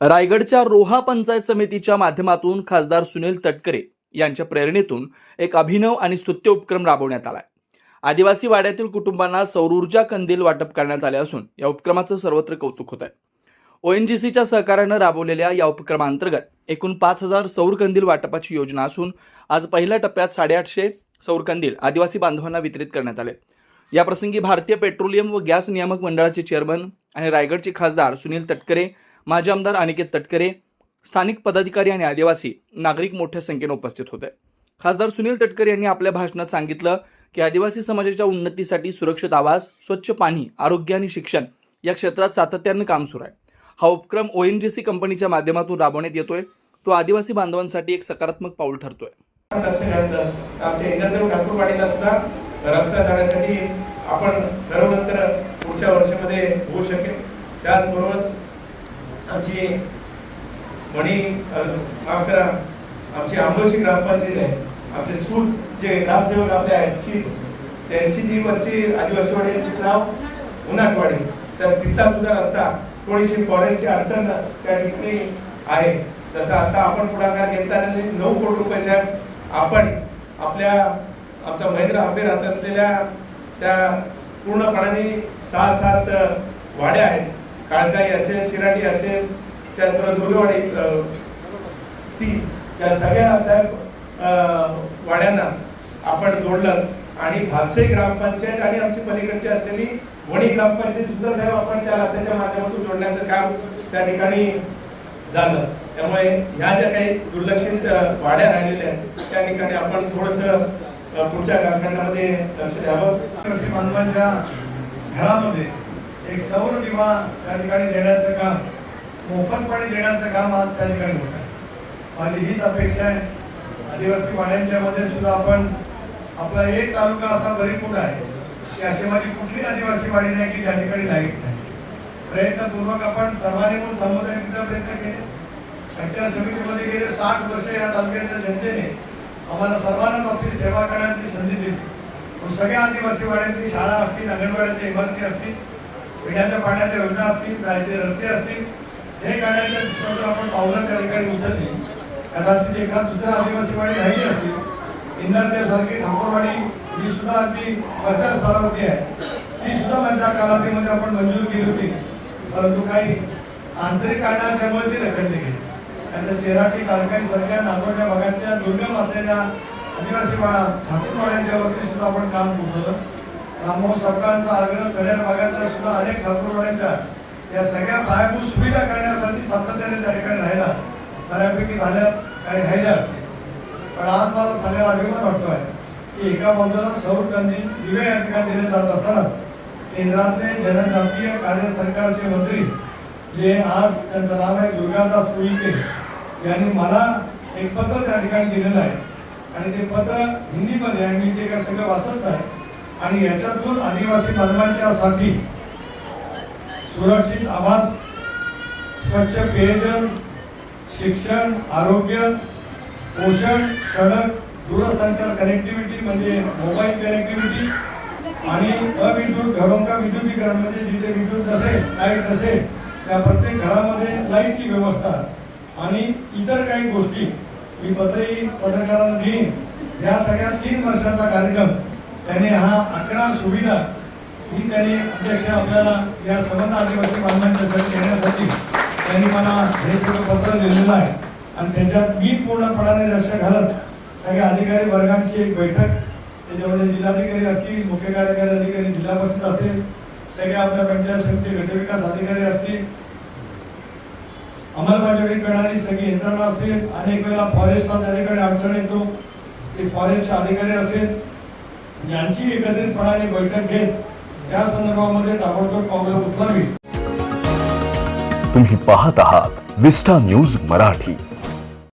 रायगडच्या रोहा पंचायत समितीच्या माध्यमातून खासदार सुनील तटकरे यांच्या प्रेरणेतून एक अभिनव आणि स्तुत्य उपक्रम राबवण्यात आलाय. आदिवासी वाड्यातील कुटुंबांना सौरऊर्जा कंदील वाटप करण्यात आले असून या उपक्रमाचं सर्वत्र कौतुक होत आहे ओएनजीसीच्या सहकार्यानं राबवलेल्या या उपक्रमांतर्गत एकूण पाच हजार सौर कंदील वाटपाची योजना असून आज पहिल्या टप्प्यात साडेआठशे सौर कंदील आदिवासी बांधवांना वितरित करण्यात आले. याप्रसंगी भारतीय पेट्रोलियम व गॅस नियामक मंडळाचे चेअरमन आणि रायगडचे खासदार सुनील तटकरे माजी आमदार अनिकेत तटकरे स्थानिक पदाधिकारी आणि आदिवासी नागरिक मोठ्या संख्येने उपस्थित होते. खासदार सुनील तटकरे यांनी आपल्या भाषणात सांगितलं की आदिवासी समाजाच्या उन्नतीसाठी सुरक्षित आवास स्वच्छ पाणी आरोग्य आणि शिक्षण या क्षेत्रात सातत्यानं काम सुरू आहे. हा उपक्रम ओ एन जी सी कंपनीच्या माध्यमातून राबवण्यात येतोय. तो आदिवासी बांधवांसाठी एक सकारात्मक पाऊल ठरतोय. आमच्या इंद्रदेव सुद्धा रस्ता जाण्यासाठी आपण ठरवलं तर पुढच्या वर्षामध्ये होऊ शकेल. त्याचबरोबर आमची मणी माफ करा आमची आंबोशी ग्रामपंचायत आहे. आमचे सूट जे ग्रामसेवक आपले आहेत त्यांची जी वरची आदिवासीवाडी आहे, तिचं नाव उन्हाटवाडी. सर तिथला सुद्धा रस्ता थोडीशी फॉरेस्टची अडचण त्या ठिकाणी आहे. जसं आता आपण पुढाकार घेतला नऊ कोटी रुपये साहेब आपण आपल्या आमचा महेंद्र हंपे राहत असलेल्या त्या पूर्णपणाने सहा सात वाड्या आहेत. काळकाई असेल चिराटी असेल त्यानंतर दुर्गवाडी ती त्या सगळ्या साहेब वाड्यांना आपण जोडलं. आणि भातसे ग्रामपंचायत आणि आमची पलीकडची असलेली वणी ग्रामपंचायत सुद्धा साहेब आपण त्या रस्त्याच्या माध्यमातून जोडण्याचं काम त्या ठिकाणी झालं. त्यामुळे ह्या ज्या काही दुर्लक्षित वाड्या राहिलेल्या आहेत त्या ठिकाणी आपण थोडस पुढच्या कारखान्यामध्ये लक्ष द्यावं. आदिवासी बांधवांच्या घरामध्ये एक सौर विमा त्या ठिकाणी देण्याचं काम मोफतपणे देण्याचं काम आज त्या ठिकाणी होत आहे. माझी हीच अपेक्षा आहे. आदिवासी वाड्यांच्या मध्ये सुद्धा आपण आपला एक तालुका असा भरपूर आहे की अशी माझी कुठली आदिवासी वाडी नाही की त्या ठिकाणी लाइट नाही. प्रयत्नपूर्वक आपण सर्वांनी म्हणून समुदायाचा प्रयत्न केले. त्यांच्या समितीमध्ये गेले साठ वर्ष या तालुक्याच्या जनतेने आम्हाला सर्वांनाच आपली सेवा करण्याची संधी दिली. सगळ्या आदिवासी वाड्यांची शाळा असतील अंगणवाड्याच्या इमारती असतील पिण्याच्या पाण्याच्या योजना असतील जायचे रस्ते असतील हे करण्याच्या आपण पावलं त्या ठिकाणी उचलली. कदाचित एखाद दुसऱ्या आदिवासी वाडी राहिली असतील इंदरदेव सारखी ठाकूरवाडी ही सुद्धा अगदी वरच्या स्तरावरती आहे ती सुद्धा मधल्या कालावधीमध्ये आपण मंजूर केली होती. परंतु काही आंतरिक कारणाच्यामुळे ती रखडली गेली. त्यांच्या चेराटी कालकाई सारख्या नागोड्या भागातल्या दुर्गम असलेल्या आदिवासी ठाकूरवाड्यांच्या वरती सुद्धा आपण काम पोहोचवलं रामभाऊ सरकारचा आग्रह कल्याण भागातल्या सुद्धा अनेक ठाकूरवाड्यांच्या या सगळ्या पायाभूत सुविधा करण्यासाठी सातत्याने त्या ठिकाणी राहिला. बऱ्यापैकी झाल्या काही राहिल्या असतील. पण आज मला सांगायला अभिमान आहे की एका बाजूला सौरकांनी दिवे या ठिकाणी दिले जात असताना केंद्रातले जनजातीय कार्य सरकारचे मंत्री जे आज त्यांचं नाव आहे दुर्गादास पुईके यांनी मला एक पत्र त्या ठिकाणी दिलेलं आहे. आणि ते पत्र हिंदीमध्ये आणि मी ते काय सगळं वाचत आहे आणि याच्यातून आदिवासी बांधवांच्यासाठी सुरक्षित आवास स्वच्छ पेयजल शिक्षण आरोग्य पोषण सडक दूरसंचार कनेक्टिव्हिटी म्हणजे मोबाईल कनेक्टिव्हिटी आणि अविद्युत घरोंका विद्युतीकरण म्हणजे जिथे विद्युत असेल लाइट असेल त्या प्रत्येक घरामध्ये लाईटची व्यवस्था आणि इतर काही गोष्टी. मी पत्रही पत्रकारांना देईन. या सगळ्या तीन वर्षाचा कार्यक्रम त्याने हा अकरा सुविधा ही त्यांनी अध्यक्ष आपल्याला या संबंध आदिवासी बांधवांच्यासाठी घेण्यासाठी त्यांनी मला हे सगळं पत्र लिहिलेलं आहे. आणि त्याच्यात मी पूर्णपणाने लक्ष घालत सगळ्या अधिकारी वर्गांची एक बैठक त्याच्यामध्ये जिल्हाधिकारी असतील मुख्य कार्यकारी अधिकारी जिल्हा परिषद असेल सगळ्या आपल्या पंचायत समिती गटविकास अधिकारी असतील अंमलबजावणी करणारी सगळी यंत्रणा असेल अनेक वेळेला फॉरेस्टला त्याच्याकडे अडचण येतो ते फॉरेस्टचे अधिकारी असेल यांची एकत्रितपणाने बैठक घेत त्या संदर्भामध्ये ताबडतोब पावलं उचलावी तुम्ही पाहत आहात विस्टा न्यूज मराठी.